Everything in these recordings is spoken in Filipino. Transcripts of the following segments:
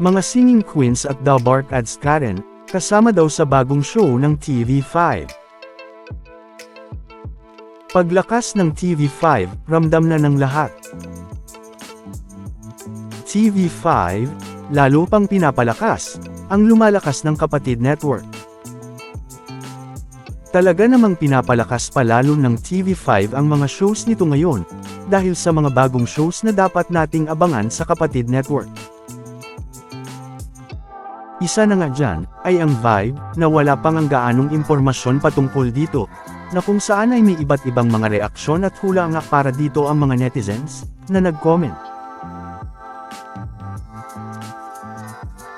Mga singing queens at The Barkads Karen, kasama daw sa bagong show ng TV5. Paglakas ng TV5, ramdam na ng lahat. TV5, lalo pang pinapalakas, ang lumalakas ng kapatid network. Talaga namang pinapalakas pa lalo ng TV5 ang mga shows nito ngayon, dahil sa mga bagong shows na dapat nating abangan sa kapatid network. Isa na nga dyan, ay ang Vibe, na wala pang ang gaanong impormasyon patungkol dito, na kung saan ay may iba't ibang mga reaksyon at hula nga para dito ang mga netizens, na nag-comment.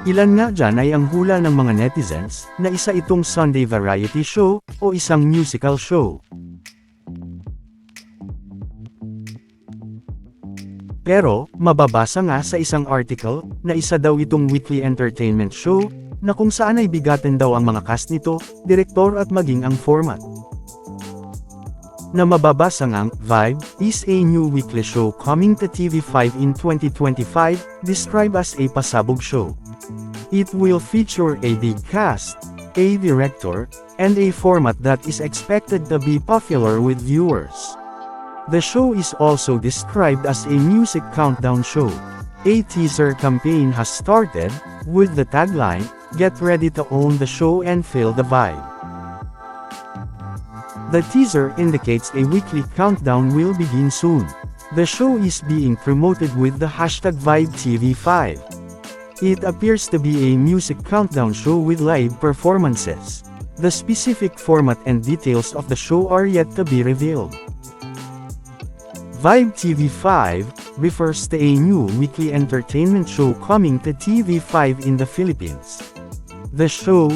Ilan nga dyan ay ang hula ng mga netizens, na isa itong Sunday variety show, o isang musical show. Pero, mababasa nga sa isang article, na isa daw itong weekly entertainment show, na kung saan ay bigatin daw ang mga cast nito, direktor at maging ang format. Na mababasa ngang, Vibe, is a new weekly show coming to TV5 in 2025, described as a pasabog show. It will feature a big cast, a director, and a format that is expected to be popular with viewers. The show is also described as a music countdown show. A teaser campaign has started, with the tagline, Get ready to own the show and feel the vibe. The teaser indicates a weekly countdown will begin soon. The show is being promoted with the hashtag VibeTV5. It appears to be a music countdown show with live performances. The specific format and details of the show are yet to be revealed. Vibe TV5 refers to a new weekly entertainment show coming to TV5 in the Philippines. The show,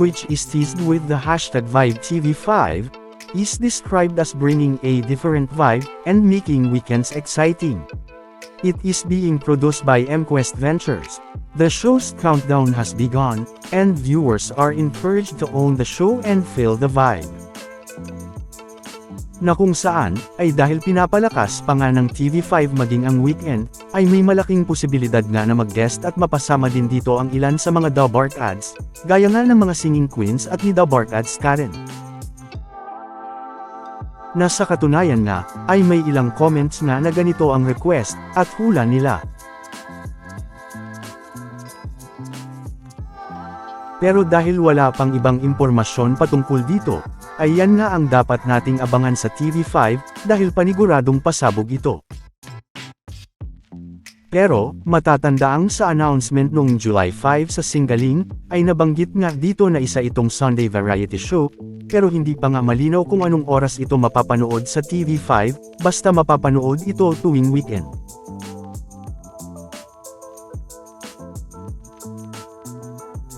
which is teased with the hashtag VibeTV5, is described as bringing a different vibe and making weekends exciting. It is being produced by MQuest Ventures. The show's countdown has begun, and viewers are encouraged to own the show and feel the vibe na kung saan, ay dahil pinapalakas pa nga ng TV5 maging ang weekend, ay may malaking posibilidad nga na mag-guest at mapasama din dito ang ilan sa mga The Bark ads, gaya nga ng mga singing queens at ni The Bark ads Karen. Nasa katunayan nga, ay may ilang comments nga na ganito ang request, at hula nila. Pero dahil wala pang ibang impormasyon patungkol dito, ay yan nga ang dapat nating abangan sa TV5, dahil paniguradong pasabog ito. Pero, matatandaang sa announcement noong July 5 sa Singaling, ay nabanggit nga dito na isa itong Sunday variety show, pero hindi pa nga malinaw kung anong oras ito mapapanood sa TV5, basta mapapanood ito tuwing weekend.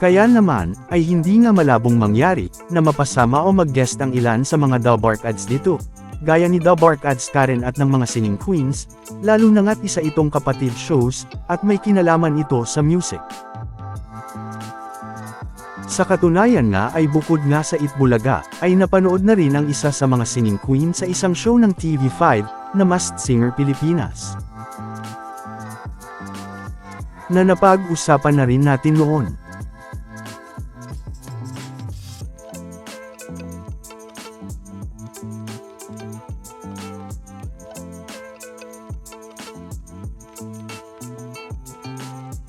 Kaya naman, ay hindi nga malabong mangyari, na mapasama o mag-guest ang ilan sa mga The Bark ads dito. Gaya ni The Bark ads Karen at ng mga singing queens, lalo na nga't isa itong kapatid shows, at may kinalaman ito sa music. Sa katunayan nga ay bukod nga sa Itbulaga, ay napanood na rin ang isa sa mga singing queen sa isang show ng TV5, na Masked Singer Pilipinas. Na napag-usapan na rin natin noon.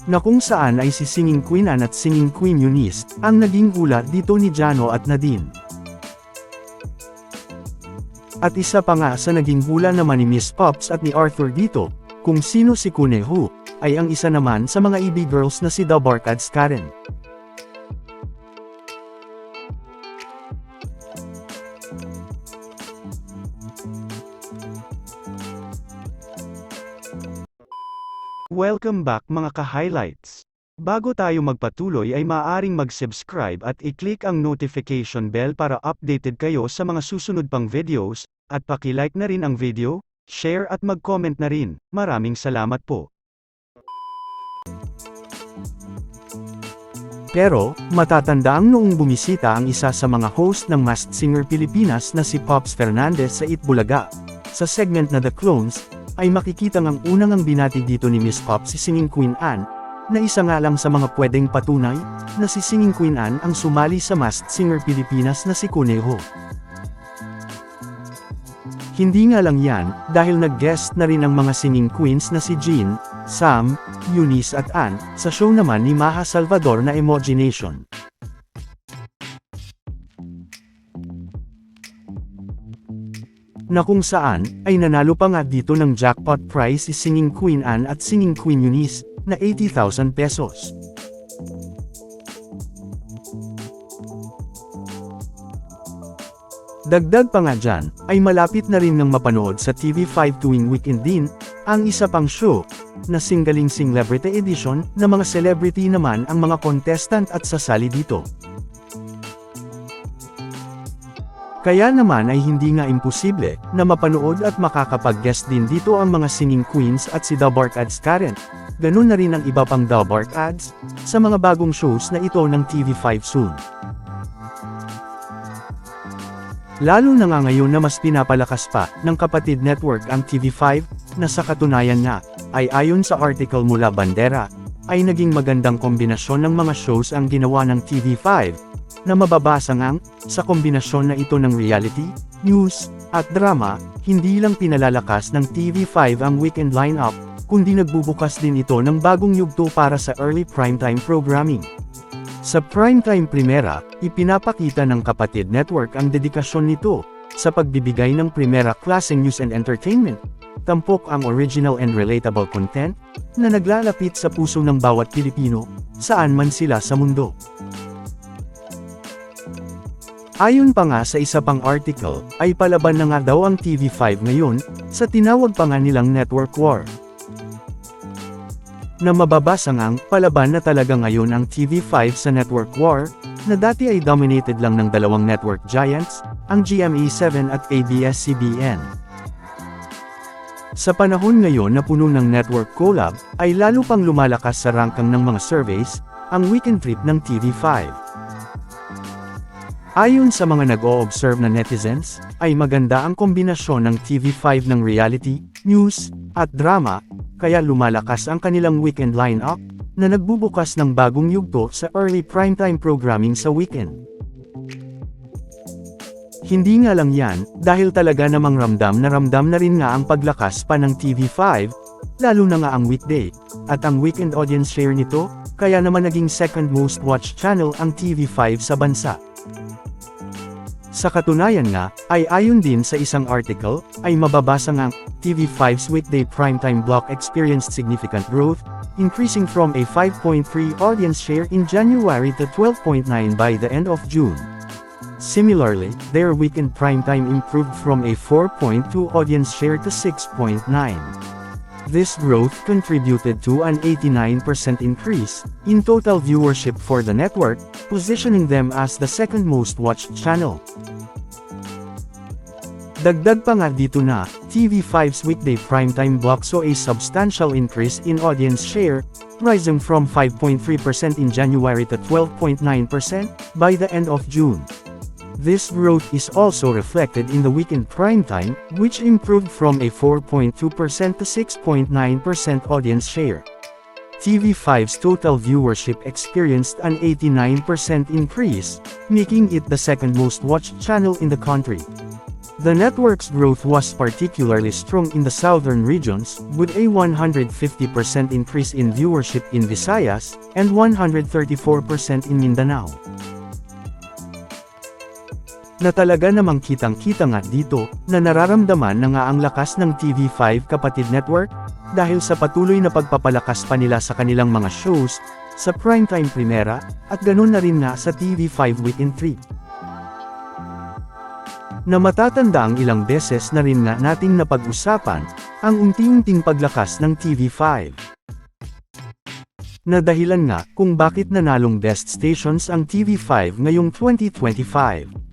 Na kung saan ay si Singing Queen Ann at Singing Queen Eunice, ang naging hula dito ni Jano at Nadine. At isa pa nga sa naging hula naman ni Miss Pops at ni Arthur dito, kung sino si Kunehu, ay ang isa naman sa mga EB girls na si The Barkads Karen. Welcome back mga ka-highlights. Bago tayo magpatuloy ay maaaring mag-subscribe at i-click ang notification bell para updated kayo sa mga susunod pang videos, at paki-like na rin ang video, share at mag-comment na rin. Maraming salamat po. Pero, matatandaang noong bumisita ang isa sa mga host ng Masked Singer Pilipinas na si Pops Fernandez sa Itbulaga. Sa segment na The Clones, ay makikita ngang unang ang binati dito ni Miss Pop si Singing Queen Anne, na isa nga lang sa mga pwedeng patunay, na si Singing Queen Anne ang sumali sa Masked Singer Pilipinas na si Conejo. Hindi nga lang yan, dahil nag-guest na rin ang mga singing queens na si Jean, Sam, Eunice at Anne, sa show naman ni Maha Salvador na Emogination. Na kung saan, ay nanalo pa nga dito ng jackpot prize si Singing Queen Anne at Singing Queen Eunice, na 80,000 pesos. Dagdag pa nga dyan, ay malapit na rin ng mapanood sa TV5 tuwing weekend din, ang isa pang show, na Singaling Celebrity Edition, na mga celebrity naman ang mga contestant at sasali dito. Kaya naman ay hindi nga imposible, na mapanood at makakapag-guest din dito ang mga singing queens at si The Bark Ads Karen. Ganun na rin ang iba pang The Bark Ads, sa mga bagong shows na ito ng TV5 soon. Lalo na nga ngayon na mas pinapalakas pa ng kapatid network ang TV5, na sa katunayan nga, ay ayon sa article mula Bandera, ay naging magandang kombinasyon ng mga shows ang ginawa ng TV5, na mababasa ngang, sa kombinasyon na ito ng reality, news, at drama, hindi lang pinalalakas ng TV5 ang weekend lineup, kundi nagbubukas din ito ng bagong yugto para sa early primetime programming. Sa primetime primera, ipinapakita ng kapatid network ang dedikasyon nito, sa pagbibigay ng primera klaseng news and entertainment. Tampok ang original and relatable content, na naglalapit sa puso ng bawat Pilipino, saan man sila sa mundo. Ayon pa nga sa isa pang article, ay palaban na nga daw ang TV5 ngayon, sa tinawag pa nga nilang network war. Na mababasa ngang, palaban na talaga ngayon ang TV5 sa network war, na dati ay dominated lang ng dalawang network giants, ang GMA7 at ABS-CBN. Sa panahon ngayon na puno ng network collab, ay lalo pang lumalakas sa rangkang ng mga surveys, ang weekend trip ng TV5. Ayon sa mga nag-o-observe na netizens, ay maganda ang kombinasyon ng TV5 ng reality, news, at drama, kaya lumalakas ang kanilang weekend lineup, na nagbubukas ng bagong yugto sa early primetime programming sa weekend. Hindi nga lang yan, dahil talaga namang ramdam na ramdam na rin nga ang paglakas pa ng TV5, lalo na nga ang weekday, at ang weekend audience share nito, kaya naman naging second most watched channel ang TV5 sa bansa. Sa katunayan nga, ay ayon din sa isang article, ay mababasa nga, TV5's weekday primetime block experienced significant growth, increasing from a 5.3 audience share in January to 12.9 by the end of June. Similarly, their weekend primetime improved from a 4.2 audience share to 6.9. This growth contributed to an 89% increase in total viewership for the network, positioning them as the second most watched channel. Dagdag pa nga dito na, TV5's weekday primetime block saw a substantial increase in audience share, rising from 5.3% in January to 12.9% by the end of June. This growth is also reflected in the weekend primetime, which improved from a 4.2% to 6.9% audience share. TV5's total viewership experienced an 89% increase, making it the second most watched channel in the country. The network's growth was particularly strong in the southern regions, with a 150% increase in viewership in Visayas, and 134% in Mindanao. Na talaga namang kitang-kita nga dito, na nararamdaman na nga ang lakas ng TV5 Kapatid Network, dahil sa patuloy na pagpapalakas pa nila sa kanilang mga shows, sa primetime primera, at ganun na rin nga sa TV5 Weekend 3 na matatanda ang ilang beses na rin nga nating napag-usapan, ang unti-unting paglakas ng TV5. Na dahilan nga kung bakit nanalong best stations ang TV5 ngayong 2025.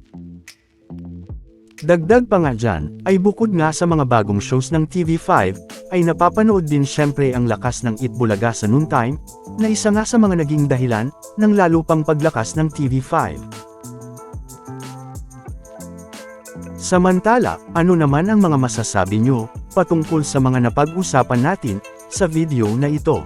Dagdag pa nga dyan, ay bukod nga sa mga bagong shows ng TV5, ay napapanood din syempre ang lakas ng Itbulaga sa noontime, na isa nga sa mga naging dahilan, ng lalo pang paglakas ng TV5. Samantala, ano naman ang mga masasabi nyo, patungkol sa mga napag-usapan natin, sa video na ito?